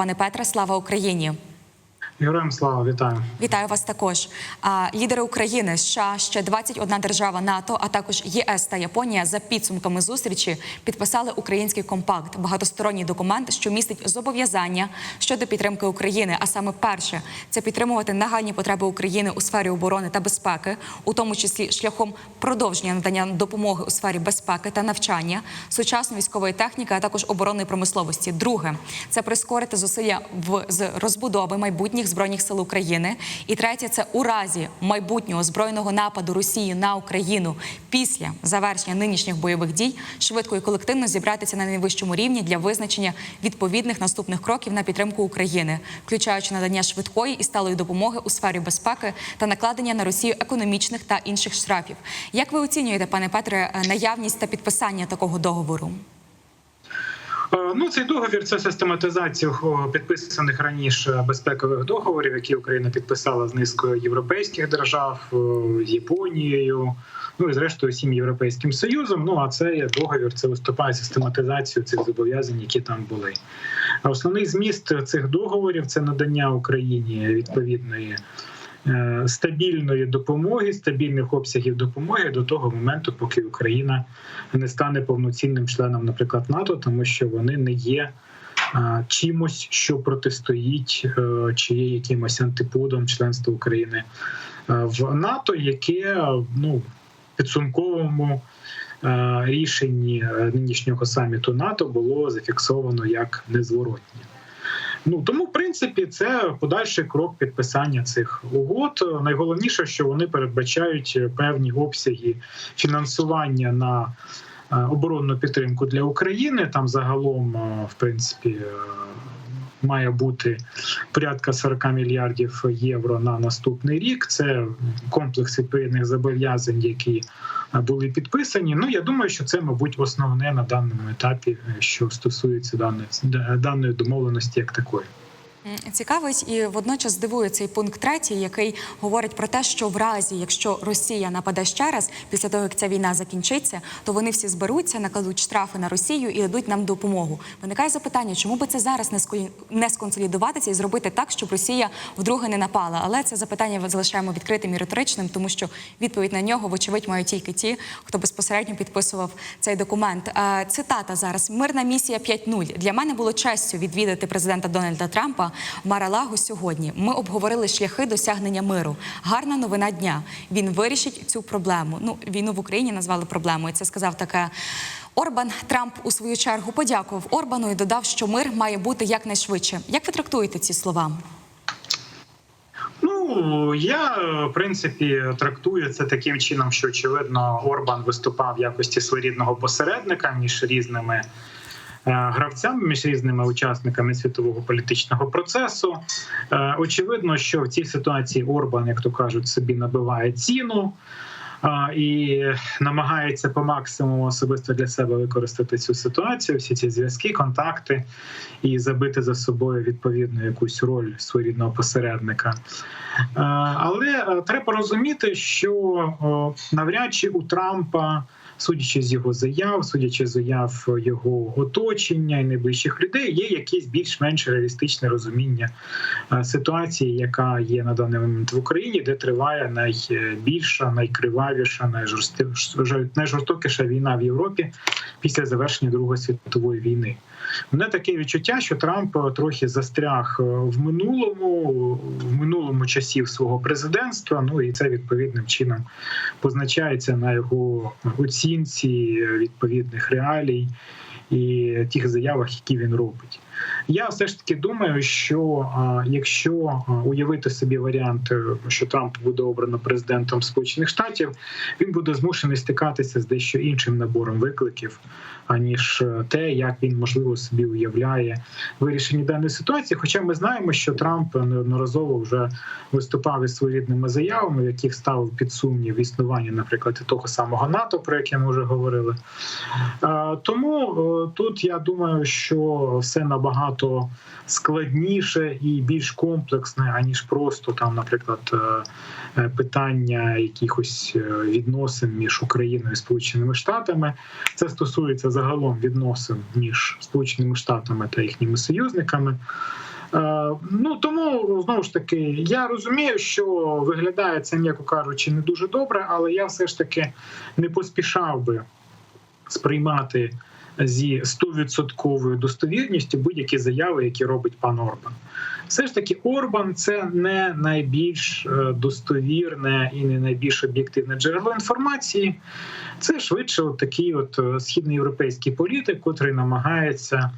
пане Петре. Слава Україні! Героям слава вітаю. Вітаю вас також. Лідери України, США, ще 21 держава НАТО, а також ЄС та Японія за підсумками зустрічі підписали український компакт, багатосторонній документ, що містить зобов'язання щодо підтримки України. А саме перше це підтримувати нагальні потреби України у сфері оборони та безпеки, у тому числі шляхом продовження надання допомоги у сфері безпеки та навчання, сучасної військової техніки, а також оборонної промисловості. Друге це прискорити зусилля в з розбудови майбутніх збройних сил України. І третє це у разі майбутнього збройного нападу Росії на Україну після завершення нинішніх бойових дій швидко і колективно зібратися на найвищому рівні для визначення відповідних наступних кроків на підтримку України, включаючи надання швидкої і сталої допомоги у сфері безпеки та накладення на Росію економічних та інших штрафів. Як ви оцінюєте, пане Петре, наявність та підписання такого договору? Е, Ну, цей договір це систематизація підписаних раніше безпекових договорів, які Україна підписала з низкою європейських держав, Японією, ну і зрештою всім європейським союзом. Ну а цей договір це виступає систематизацію цих зобов'язань, які там були. А Основний зміст цих договорів це надання Україні відповідної. Е, Стабільної допомоги, стабільних обсягів допомоги до того моменту, поки Україна не стане повноцінним членом, наприклад, НАТО, тому що вони не є чимось, що протистоїть е, чи є якимось антиподом членства України е, в НАТО, яке ну підсумковому е, рішенні е, нинішнього саміту НАТО було зафіксовано як незворотнє. Ну тому, в принципі, це подальший крок підписання цих угод. Найголовніше, що вони передбачають певні обсяги фінансування на е, оборонну підтримку для України. Там загалом, е, в принципі, е, має бути порядка 40 мільярдів євро на наступний рік. Це комплекс відповідних зобов'язань, які були підписані. Ну я думаю, що це, мабуть, основне на даному етапі, е, що стосується даної даної домовленості, як такої. Цікавить і водночас здивує цей пункт третій, який говорить про те, що в разі, якщо Росія нападе ще раз, після того як ця війна закінчиться, то вони всі зберуться, накладуть штрафи на Росію і дадуть нам допомогу. Виникає запитання, чому би це зараз не сконсолідуватися і зробити так, щоб Росія вдруге не напала. Але це запитання залишаємо відкритим і риторичним, тому що відповідь на нього, вочевидь, мають тільки ті, хто безпосередньо підписував цей документ. Е, Цитата зараз: мирна місія 5.0. Для мене було честю відвідати президента Дональда Трампа Маралагу сьогодні. Ми обговорили шляхи досягнення миру. Гарна новина дня. Він вирішить цю проблему. Ну, війну в Україні назвали проблемою. Це сказав таке. Орбан Трамп у свою чергу подякував Орбану і додав, що мир має бути якнайшвидше. Як ви трактуєте ці слова? Ну я в принципі трактую це таким чином, що очевидно Орбан виступав в якості своєрідного посередника між різними гравцями, між різними учасниками світового політичного процесу. Е, Очевидно, що в цій ситуації Орбан, як то кажуть, собі набиває ціну. І намагається по максимуму особисто для себе використати цю ситуацію, всі ці зв'язки, контакти і забити за собою відповідну якусь роль своєрідного посередника. Е, Але е, треба розуміти, що навряд чи у Трампа, судячи з його заяв, судячи з заяв його оточення і найближчих людей, є якесь більш-менш реалістичне розуміння е, ситуації, яка є на даний момент в Україні, де триває найбільша, найкривавіша, найжорстокіша війна в Європі після завершення Другої світової війни. Мене таке відчуття, що Трамп е, трохи застряг е, в минулому, в минулому часів свого президентства. Ну і це відповідним чином позначається на його оцінці відповідних реалій і тих заявах, які він робить. Я все ж таки думаю, що якщо уявити собі варіант, е, що Трамп буде обрано президентом Сполучених Штатів, він буде змушений стикатися з дещо іншим набором викликів, аніж е, те, як він можливо собі уявляє вирішення даної ситуації. Хоча ми знаємо, що Трамп неодноразово вже виступав із своєрідними заявами, в яких ставив під сумнів існування, наприклад, того самого НАТО, про яке ми вже говорили. Е, Тому тут я думаю, що все набагато складніше і більш комплексне, аніж просто там, наприклад, е, е, питання якихось е, відносин між Україною і Сполученими Штатами. Це стосується загалом відносин між Сполученими Штатами та їхніми союзниками. Ну тому знову ж таки я розумію, що виглядає це, м'яко кажучи, не дуже добре, але я все ж таки не поспішав би сприймати зі 100% достовірністю будь-які заяви, які робить пан Орбан. Все ж таки, Орбан це не найбільш е, достовірне і не найбільш об'єктивне джерело інформації. Це швидше от такий от е, східноєвропейський політик, котрий намагається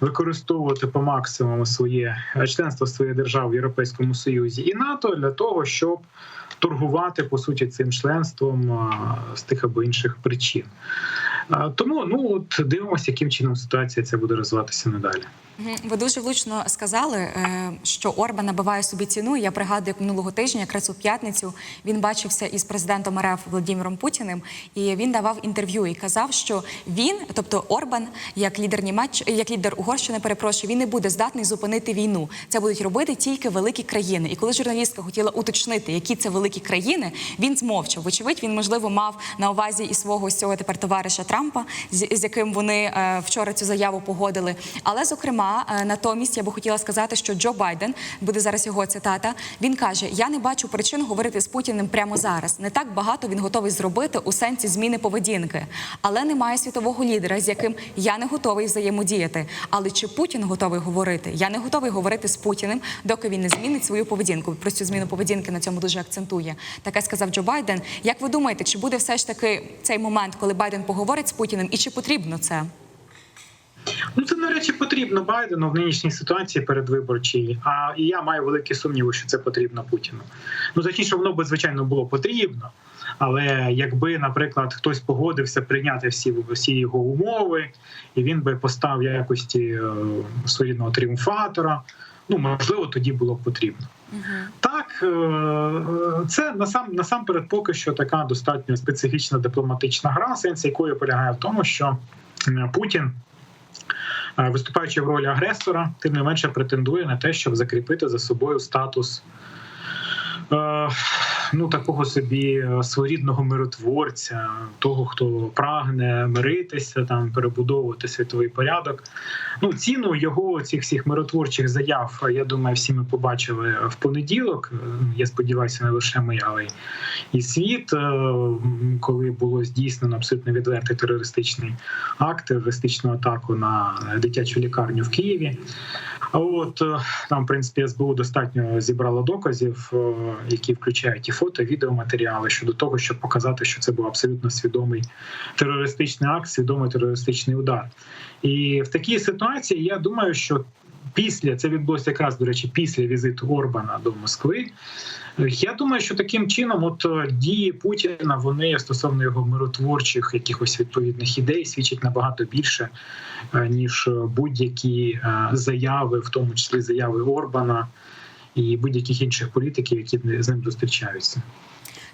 використовувати по максимуму своє е, членство своєї держави в Європейському Союзі і НАТО для того, щоб торгувати по суті цим членством з тих або інших причин. Тому ну от дивимося, яким чином ситуація ця буде розвиватися надалі. Ви дуже влучно сказали, е, що Орбан набиває собі ціну. Я пригадую, як минулого тижня, якраз у п'ятницю, він бачився із президентом РФ Володимиром Путіним, і він давав інтерв'ю і казав, що він, тобто Орбан, як лідер Німеч... як лідер Угорщини, перепрошую, він не буде здатний зупинити війну. Це будуть робити тільки великі країни. І коли журналістка хотіла уточнити, які це великі країни, він змовчав. Вочевидь, він можливо мав на увазі і свого цього тепер товариша Трампа, з, з яким вони е, вчора цю заяву погодили. Але зокрема, е, натомість я би хотіла сказати, що Джо Байден буде зараз його цитата. Він каже: Я не бачу причин говорити з Путіним прямо зараз. Не так багато він готовий зробити у сенсі зміни поведінки, але немає світового лідера, з яким я не готовий взаємодіяти. Але чи Путін готовий говорити? Я не готовий говорити з Путіним, доки він не змінить свою поведінку. Про цю зміну поведінки на цьому дуже акцентує. Таке сказав Джо Байден. Як ви думаєте, чи буде все ж таки цей момент, коли Байден поговорить з Путіним, і чи потрібно це? Ну, це на речі потрібно Байдену в нинішній ситуації передвиборчій. А і я маю великі сумніви, що це потрібно Путіну. Ну точніше, воно би звичайно було потрібно. Але якби, наприклад, хтось погодився прийняти всі всі його умови, і він би постав якості е, своєрідного тріумфатора, ну можливо, тоді було б потрібно. Так, е, це насам насамперед поки що така достатньо специфічна дипломатична гра, сенс якої полягає в тому, що е, Путін. е, Виступаючи в ролі агресора, тим не менше претендує на те, щоб закріпити за собою статус ну такого собі е, своєрідного миротворця, того, хто прагне миритися, там перебудовувати світовий порядок. Ну, ціну його цих всіх миротворчих заяв, я думаю, всі ми побачили в понеділок. Е, Я сподіваюся, не лише ми, але і світ, е, коли було здійснено абсолютно відвертий терористичний акт, терористичну атаку на дитячу лікарню в Києві. От е, там, в принципі, СБУ достатньо зібрало доказів, е, які включають і фото, і відеоматеріали щодо того, щоб показати, що це був абсолютно свідомий терористичний акт, свідомий терористичний удар. І в такій ситуації я думаю, що після це відбулося якраз до речі, після візиту Орбана до Москви. Я думаю, що таким чином, от е, дії Путіна, вони стосовно його миротворчих якихось відповідних ідей свідчать набагато більше, е, ніж будь-які е, заяви, в тому числі заяви Орбана і будь-яких інших політиків, які з ним зустрічаються.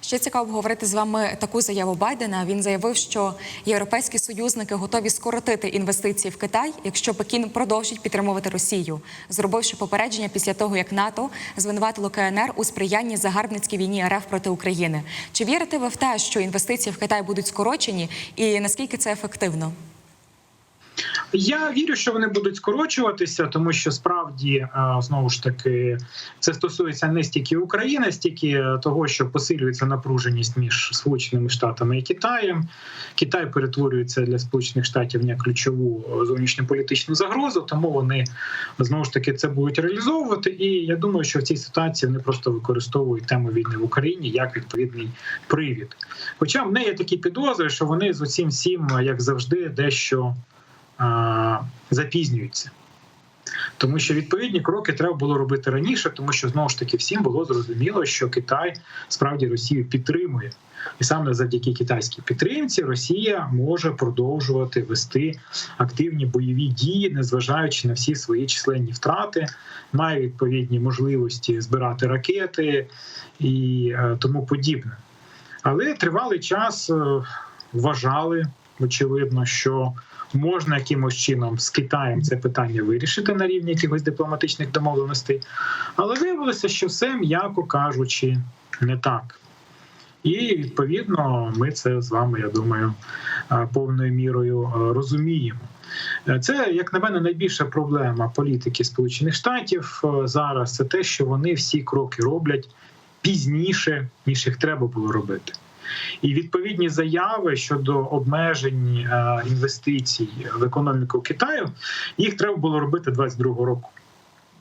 Ще цікаво обговорити з вами таку заяву Байдена. Він заявив, що європейські союзники готові скоротити інвестиції в Китай, якщо Пекін продовжить підтримувати Росію, зробивши попередження після того, як НАТО звинуватило КНР у сприянні загарбницькій війні РФ проти України. Чи вірите ви в те, що інвестиції в Китай будуть скорочені, і наскільки це ефективно? Я вірю, що вони будуть скорочуватися, тому що справді е, знову ж таки це стосується не стільки України, стільки того, що посилюється напруженість між Сполученими Штатами і Китаєм. Китай перетворюється для Сполучених Штатів на ключову зовнішньополітичну загрозу, тому вони знову ж таки це будуть реалізовувати. І я думаю, що в цій ситуації вони просто використовують тему війни в Україні як відповідний привід. Хоча в неї є такі підозри, що вони з усім всім, як завжди, дещо а, запізнюються. Тому що відповідні кроки треба було робити раніше, тому що знову ж таки всім було зрозуміло, що Китай справді Росію підтримує, і саме завдяки китайській підтримці Росія може продовжувати вести активні бойові дії, незважаючи на всі свої численні втрати, має відповідні можливості збирати ракети і е, тому подібне. Але тривалий час е, вважали очевидно, що можна якимось чином з Китаєм це питання вирішити на рівні якихось дипломатичних домовленостей, але виявилося, що все, м'яко кажучи, не так. І відповідно ми це з вами, я думаю, е, повною мірою е, розуміємо. Е, Це, як на мене, найбільша проблема політики Сполучених Штатів зараз. Це те, що вони всі кроки роблять пізніше, ніж їх треба було робити. І відповідні заяви щодо обмежень е, інвестицій в економіку Китаю їх треба було робити 22-го року.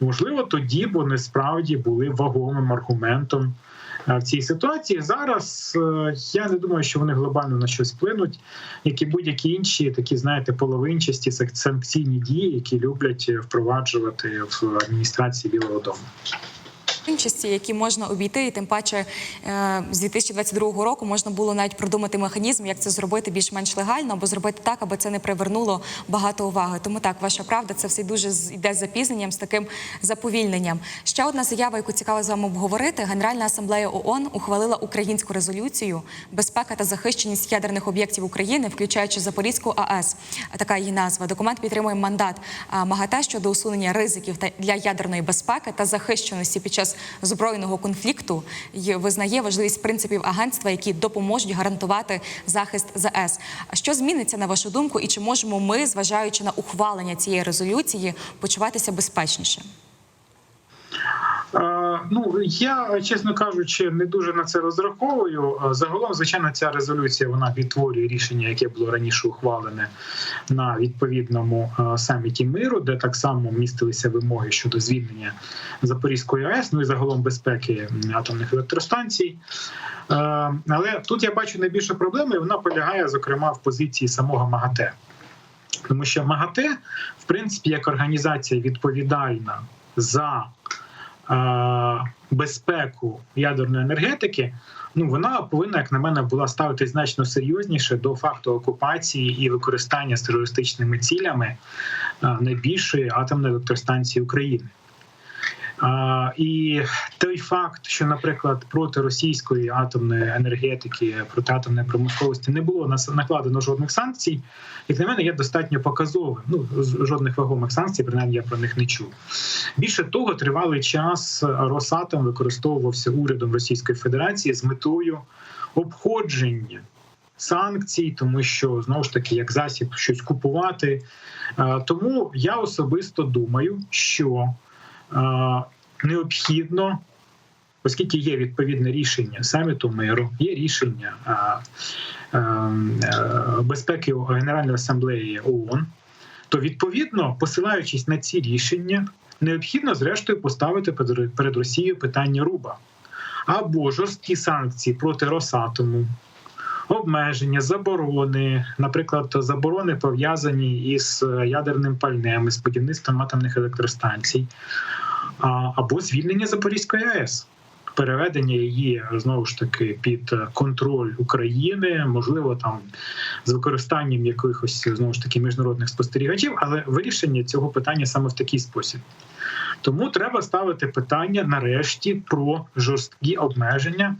Можливо, тоді б вони справді були вагомим аргументом е, в цій ситуації. Зараз е, я не думаю, що вони глобально на щось вплинуть, як і будь-які інші такі, знаєте, половинчасті санкційні дії, які люблять впроваджувати в адміністрації Білого Дому. Іншості, які можна обійти, і тим паче е, з 2022 року можна було навіть продумати механізм, як це зробити більш-менш легально, або зробити так, аби це не привернуло багато уваги. Тому так, ваша правда, це все дуже йде з запізненням, з таким заповільненням. Ще одна заява, яку цікаво з вами обговорити. Генеральна асамблея ООН ухвалила українську резолюцію безпека та захищеність ядерних об'єктів України, включаючи Запорізьку АЕС. Така її назва. Документ підтримує мандат МАГАТЕ щодо усунення ризиків для ядерної безпеки та захищеності під час збройного конфлікту і визнає важливість принципів агентства, які допоможуть гарантувати захист. А що зміниться на вашу думку, і чи можемо ми, зважаючи на ухвалення цієї резолюції, почуватися безпечніше? Ну я чесно кажучи, не дуже на це розраховую. Е, Загалом, звичайно, ця резолюція вона відтворює рішення, яке було раніше ухвалене на відповідному е, саміті миру, де так само містилися вимоги щодо звільнення Запорізької АЕС, ну і загалом безпеки атомних електростанцій. Е, Але тут я бачу найбільшу проблему, і вона полягає зокрема в позиції самого МАГАТЕ. Тому що МАГАТЕ, в принципі, як організація відповідальна за безпеку ядерної енергетики, ну вона повинна, як на мене, була ставити значно серйозніше до факту окупації і використання з терористичними цілями найбільшої атомної електростанції України. І той факт, що, наприклад, проти російської атомної енергетики, проти атомної промисловості не було накладено жодних санкцій, як на мене, є достатньо показовим. Ну жодних вагомих санкцій, принаймні я про них не чув. Більше того, тривалий час Росатом використовувався урядом Російської Федерації з метою обходження. Санкцій, тому що знову ж таки як засіб щось купувати. Тому я особисто думаю, що необхідно, оскільки є відповідне рішення саміту миру, є рішення е, е, безпеки Генеральної асамблеї ООН, то відповідно, посилаючись на ці рішення, необхідно зрештою поставити перед- Росією питання руба або жорсткі санкції проти Росатому. Обмеження, заборони, наприклад, заборони пов'язані із е, ядерним пальнем, з будівництвом атомних електростанцій, або звільнення Запорізької АЕС, переведення її знову ж таки під контроль України, можливо, там з використанням якихось знову ж таки міжнародних спостерігачів, але вирішення цього питання саме в такий спосіб. Тому треба ставити питання нарешті про жорсткі обмеження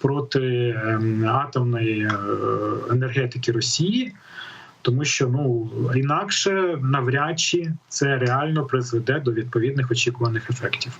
проти ем, атомної е, енергетики Росії, тому що ну інакше навряд чи це реально призведе до відповідних очікуваних ефектів.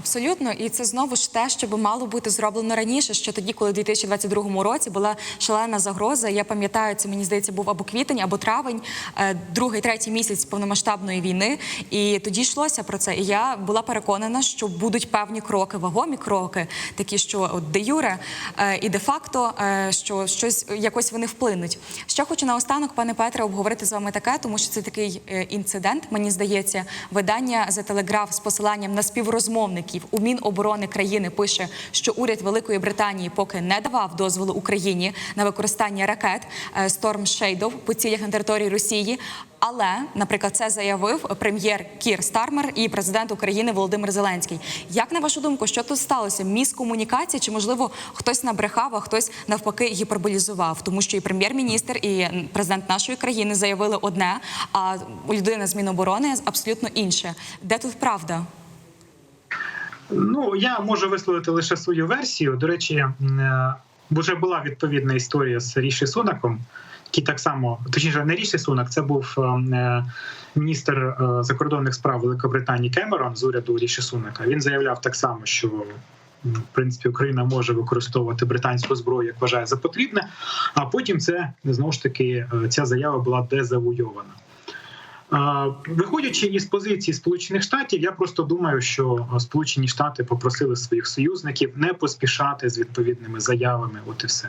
Абсолютно, і це знову ж те, що би мало бути зроблено раніше. Що тоді, коли у 2022 році була шалена загроза. Я пам'ятаю, це мені здається, був або квітень, або травень, е, другий, третій місяць повномасштабної війни. І тоді йшлося про це. І я була переконана, що будуть певні кроки, вагомі кроки, такі, що от де юре е, і де факто, е, що щось якось вони вплинуть. Ще хочу наостанок, пане Петре, обговорити з вами таке, тому що це такий інцидент. Мені здається, видання за телеграф з посиланням на співрозмовників у Міноборони країни пише, що уряд Великої Британії поки не давав дозволу Україні на використання ракет е, Storm Shadow по цілях на території Росії. Але, наприклад, це заявив прем'єр Кір Стармер і президент України Володимир Зеленський. Як на вашу думку, що тут сталося? Міскомунікація чи можливо хтось набрехав, а хтось навпаки гіперболізував? Тому що і прем'єр-міністр, і президент нашої країни заявили одне, а людина з Міноборони абсолютно інше. Де тут правда? Ну я можу висловити лише свою версію. До речі, е, вже була відповідна історія з Ріші Сунаком, який так само, точніше, не Ріші Сунак, це був е, міністр е, закордонних справ Великобританії Кемерон з уряду Ріші Сунака. Він заявляв так само, що в принципі Україна може використовувати британську зброю, як вважає за потрібне. А потім це знову ж таки ця заява була дезавуйована. Виходячи із позиції Сполучених Штатів, я просто думаю, що Сполучені Штати попросили своїх союзників не поспішати з відповідними заявами. От і все.